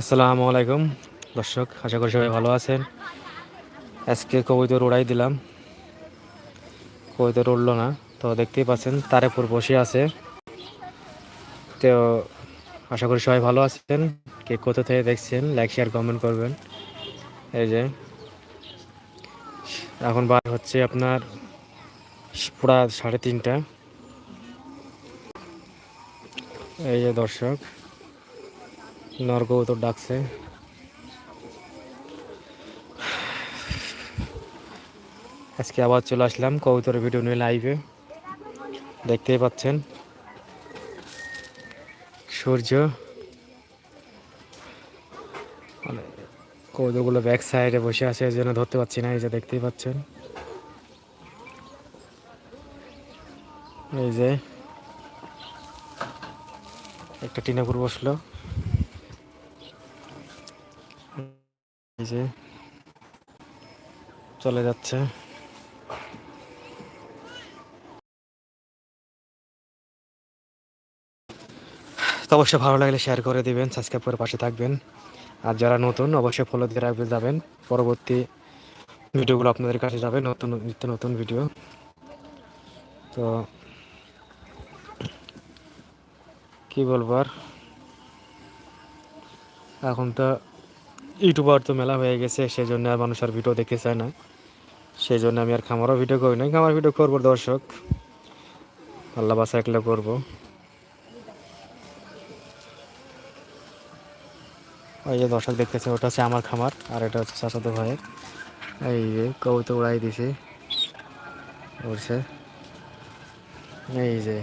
আসসালামু আলাইকুম। দর্শক, আশা করি সবাই ভালো আছেন। আজকে কবিতর উড়াই দিলাম। কবিতর উড়লো না, তো দেখতেই পাচ্ছেন তার উপর বসে আছে। তো আশা করি সবাই ভালো আছেন। কে কোথা থেকে দেখছেন, লাইক, শেয়ার, কমেন্ট করবেন। এই যে, এখন বার হচ্ছে আপনার পুরা সাড়ে তিনটা। এই যে দর্শক নর কবুতর ডাকছে। আজকে আবার চলে আসলাম কবুতরের ভিডিও নিয়ে লাইভে দেখতেই পাচ্ছেন। সূর্য। মানে কবুতরগুলো ব্যাক সাইডে বসে আছে, এই জন্য ধরতে পারছি না, এই যে দেখতেই পাচ্ছেন। এই যে একটা টিনাপুর বসল। এই যে চলে যাচ্ছে। তো অবশ্যই ভালো লাগলে শেয়ার করে দিবেন সাবস্ক্রাইব করে পাশে থাকবেন। আর যারা নতুন, অবশ্যই ফলো দিয়ে রাখবে যাবেন। পরবর্তী ভিডিওগুলো আপনাদের কাছে যাবে, নতুন, নিত্য নতুন ভিডিও তো কি বলব আর? এখন তো ইউটিউবার তো মেলা হয়ে গেছে সেই জন্য আর মানুষ আর ভিডিও দেখতে চায় না। সেই জন্য আমি আর খামারও ভিডিও করি না খামার ভিডিও করব দর্শক। আল্লাহ বাসা একলে করব। ওই যে দর্শক দেখতেছে, ওটা হচ্ছে আমার খামার আর এটা হচ্ছে চাচাতো ভাইয়ের। এই যে কবুতর উড়াই দিছে, উড়ছে। এই যে